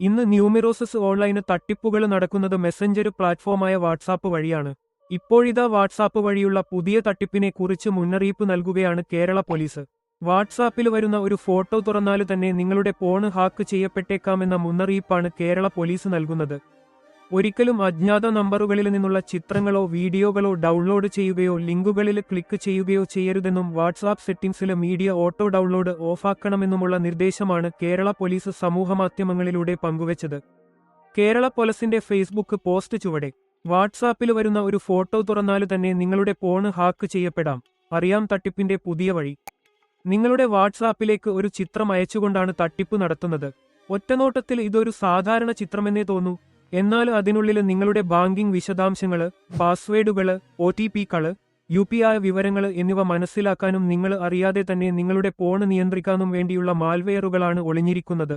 ഇന്ന് ന്യൂമിറോസസ് ഓൺലൈന് തട്ടിപ്പുകൾ നടക്കുന്നത് മെസ്സഞ്ചർ പ്ലാറ്റ്ഫോമായ വാട്സാപ്പ് വഴിയാണ്. ഇപ്പോഴിതാ വാട്സാപ്പ് വഴിയുള്ള പുതിയ തട്ടിപ്പിനെ കുറിച്ച് മുന്നറിയിപ്പ് നൽകുകയാണ് കേരള പോലീസ്. വാട്സാപ്പിൽ വരുന്ന ഒരു ഫോട്ടോ തുറന്നാൽ തന്നെ നിങ്ങളുടെ ഫോൺ ഹാക്ക് ചെയ്യപ്പെട്ടേക്കാമെന്ന മുന്നറിയിപ്പാണ് കേരള പോലീസ് നൽകുന്നത്. ഒരിക്കലും അജ്ഞാത നമ്പറുകളിൽ നിന്നുള്ള ചിത്രങ്ങളോ വീഡിയോകളോ ഡൗൺലോഡ് ചെയ്യുകയോ ലിങ്കുകളിൽ ക്ലിക്ക് ചെയ്യുകയോ ചെയ്യരുതെന്നും വാട്സാപ്പ് സെറ്റിംഗ്സിലെ മീഡിയ ഓട്ടോ ഡൗൺലോഡ് ഓഫാക്കണമെന്നുമുള്ള നിർദ്ദേശമാണ് കേരള പോലീസ് സമൂഹമാധ്യമങ്ങളിലൂടെ പങ്കുവച്ചത്. കേരള പോലീസിന്റെ ഫേസ്ബുക്ക് പോസ്റ്റ് ചുവടെ. വാട്സാപ്പിൽ വരുന്ന ഒരു ഫോട്ടോ തുറന്നാൽ തന്നെ നിങ്ങളുടെ ഫോണ് ഹാക്ക് ചെയ്യപ്പെടാം. അറിയാം തട്ടിപ്പിന്റെ പുതിയ വഴി. നിങ്ങളുടെ വാട്സാപ്പിലേക്ക് ഒരു ചിത്രം അയച്ചുകൊണ്ടാണ് തട്ടിപ്പ് നടത്തുന്നത്. ഒറ്റനോട്ടത്തിൽ ഇതൊരു സാധാരണ ചിത്രമെന്നേ തോന്നൂ. എന്നാൽ അതിനുള്ളിൽ നിങ്ങളുടെ ബാങ്കിംഗ് വിശദാംശങ്ങൾ പാസ്വേഡുകൾ ഒ ടി പികൾ യു പി ഐ വിവരങ്ങൾ എന്നിവ മനസ്സിലാക്കാനും നിങ്ങൾ അറിയാതെ തന്നെ നിങ്ങളുടെ ഫോൺ നിയന്ത്രിക്കാനും വേണ്ടിയുള്ള മാൽവെയറുകളാണ് ഒളിഞ്ഞിരിക്കുന്നത്.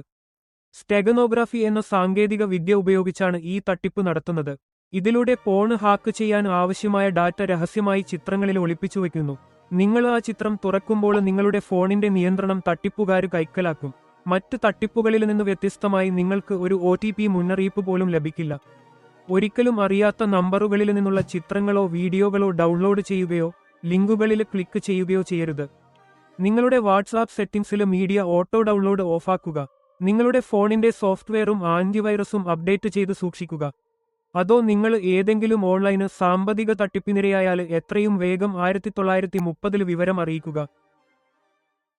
സ്റ്റെഗനോഗ്രാഫി എന്ന സാങ്കേതിക വിദ്യ ഉപയോഗിച്ചാണ് ഈ തട്ടിപ്പ് നടത്തുന്നത്. ഇതിലൂടെ ഫോൺ ഹാക്ക് ചെയ്യാൻ ആവശ്യമായ ഡാറ്റ രഹസ്യമായി ചിത്രങ്ങളിൽ ഒളിപ്പിച്ചു വയ്ക്കുന്നു നിങ്ങൾ ആ ചിത്രം തുറക്കുമ്പോൾ നിങ്ങളുടെ ഫോണിന്റെ നിയന്ത്രണം തട്ടിപ്പുകാർ കൈക്കലാക്കും. മറ്റ് തട്ടിപ്പുകളിൽ നിന്ന് വ്യത്യസ്തമായി നിങ്ങൾക്ക് ഒരു ഒ മുന്നറിയിപ്പ് പോലും ലഭിക്കില്ല. ഒരിക്കലും അറിയാത്ത നമ്പറുകളിൽ നിന്നുള്ള ചിത്രങ്ങളോ വീഡിയോകളോ ഡൗൺലോഡ് ചെയ്യുകയോ ലിങ്കുകളിൽ ക്ലിക്ക് ചെയ്യുകയോ ചെയ്യരുത്. നിങ്ങളുടെ വാട്സാപ്പ് സെറ്റിംഗ്സിൽ മീഡിയ ഓട്ടോ ഡൗൺലോഡ് ഓഫാക്കുക. നിങ്ങളുടെ ഫോണിന്റെ സോഫ്റ്റ്വെയറും ആന്റിവൈറസും അപ്ഡേറ്റ് ചെയ്ത് സൂക്ഷിക്കുക. അതോ നിങ്ങൾ ഏതെങ്കിലും ഓൺലൈന് സാമ്പത്തിക തട്ടിപ്പിനിരയായാൽ എത്രയും വേഗം ആയിരത്തി തൊള്ളായിരത്തി മുപ്പതിൽ വിവരം അറിയിക്കുക.